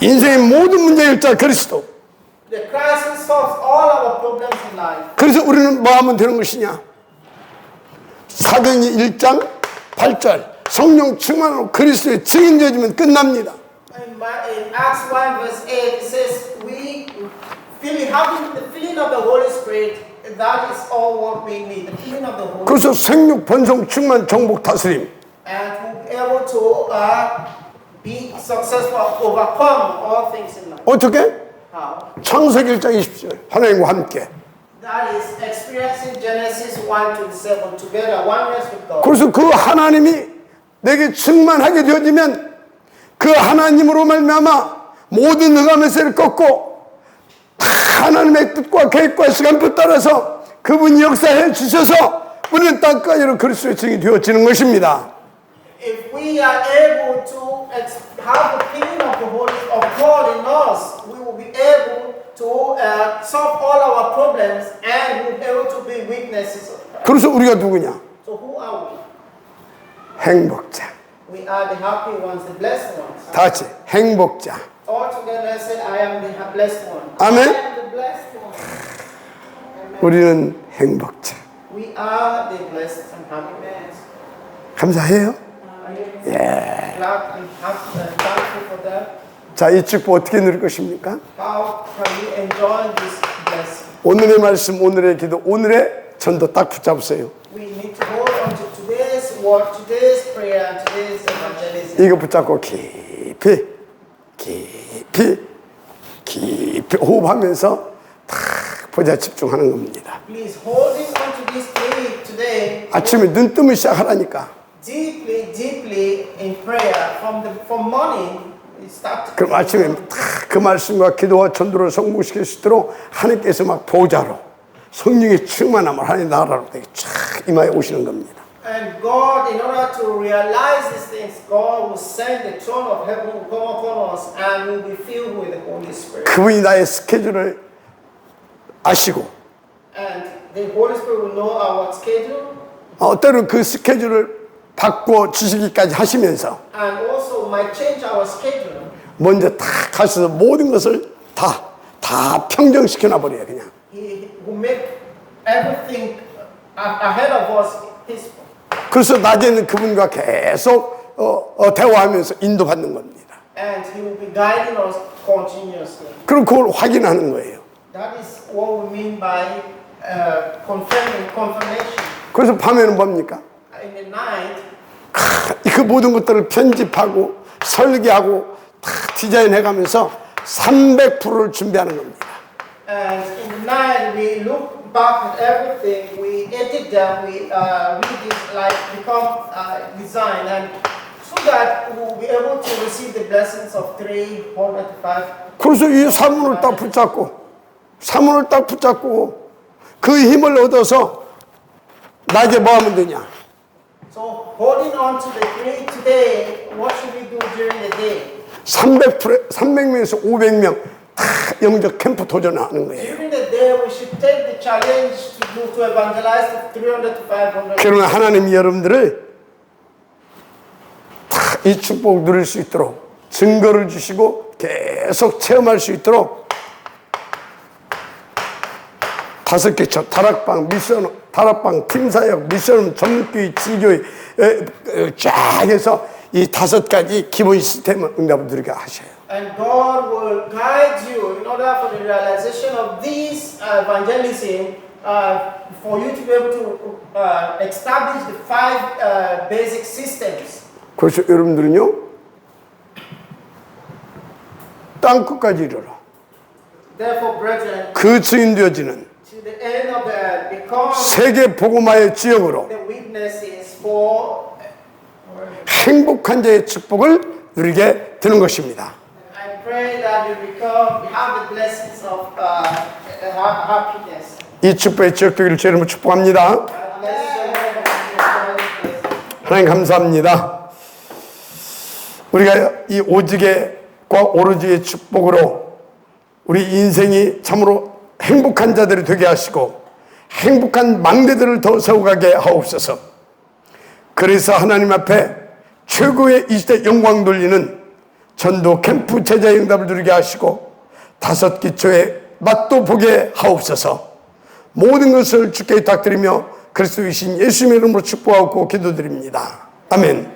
인생의 모든 문제 일자 그리스도. The Christ who solves all our problems in life. 그래서 우리는 뭐 하면 되는 것이냐? 사도행전 1장 8절 성령 충만으로 그리스도의 증인 되어지면 끝납니다. In, Ma- in Acts 1 verse 8, it says, We feeling, having the feeling of the Holy Spirit, that is all what we need. The feeling of the Holy 그래서 생육 번성 충만 정복 다스림 and able to uh, be successful, overcome all things in life. 어떻게? How? 창세기 1장 20절 하나님과 함께 That is experiencing Genesis 1 to 7 together, oneness with God. 그래서 그 하나님이 내게 충만하게 되어지면 그 하나님으로 말미암아 모든 흑암의세를 꺾고 다 하나님의 뜻과 계획과 시간표 따라서 그분이 역사해 주셔서 우리는 땅까지로 그리스도의 증이 되어지는 것입니다. If we are able to have the feeling of the Holy of God in us, we will be able to uh, solve all our problems and we'll be able to be witnesses of Christ. 그래서 우리가 누구냐? So who are we? 행복자. We are the happy ones, the blessed ones. 다 같이 행복자. All together say, I am the blessed one. Amen. I am the blessed one. 우리는 행복자. We are the blessed and happy ones. 감사해요. 예. 자, 이 축복 어떻게 누릴 것입니까? 오늘의 말씀, 오늘의 기도, 오늘의 전도 딱 붙잡으세요. 이거 붙잡고 깊이, 깊이, 깊이 호흡하면서 탁 보자 집중하는 겁니다. 아침에 눈 뜨면 시작하라니까. Deeply, deeply in prayer from the from morning. 그럼 아침에 탁그 말씀과 기도와 전도를 성공시킬 수 있도록 하나님께서 막 보좌로 성령의 충만함을 하나님 나라로 되게 쫙 임하여 오시는 겁니다. And God, in order to realize these things, God will send the throne of heaven will come upon us, and we'll be filled with the Holy Spirit. 그분이 나의 스케줄을 아시고 And the Holy Spirit will know our schedule, 어, 때로는 그 스케줄을 바꿔 주시기까지 하시면서 and also might change our schedule. 먼저 다 가셔서 모든 것을 다, 다 평정시켜 놔버려요, 그냥. He will make everything a- ahead of us peaceful. 그래서 낮에는 그분과 계속 어, 어, 대화하면서 인도받는 겁니다. And He will be guiding us continuously. 그리고 그걸 확인하는 거예요. That is what we mean by uh, confirming, confirmation. 그래서 밤에는 뭡니까? 그 모든 것들을 편집하고 설계하고 다 디자인해 가면서 300%를 준비하는 겁니다. and in the night we look back at everything, we edit them, we uh, read it like become uh, design, and so that we will be able to receive the blessings of 305. 그래서 이 사문을 딱 붙잡고 사문을 딱 붙잡고 그 힘을 얻어서 낮에 뭐 하면 되냐? So holding on to the three today, what should we do during the day? 300%, 300명에서 500명 다 영적 캠프 도전하는 거예요. During the day, we should take the challenge to do to evangelize to 300 to 500. 그러면 하나님이 여러분들을 다 이 축복 누릴 수 있도록 증거를 주시고 계속 체험할 수 있도록 다섯 개저 다락방 미션 다락방 팀사역 미션 전문교회 지교회 쫙 해서 이 다섯 가지 기본 시스템을 응답을 드리게 하셔요. And God will guide you in order for the realization of this uh, evangelism, uh, for you to be able to uh, establish the five uh, basic systems. 그래서 여러분들은요 땅 끝까지 이르러 Therefore, brethren, 그 증인 되어지는 세계 복음화의 지역으로. 행복한 자의 축복을 누리게 되는 것입니다. Uh. 이 축복의 지역 되기를 주 이름으로 축복합니다. 하나님 감사합니다. 우리가 이 오직의과 오로지의 축복으로 우리 인생이 참으로 행복한 자들이 되게 하시고 행복한 망대들을 더 세워가게 하옵소서. 그래서 하나님 앞에 최고의 이 시대 영광 돌리는 전도 캠프 제자 응답을 누리게 하시고 다섯 기초의 맛도 보게 하옵소서. 모든 것을 주께 부탁드리며 그리스도이신 예수님의 이름으로 축복하고 기도드립니다. 아멘.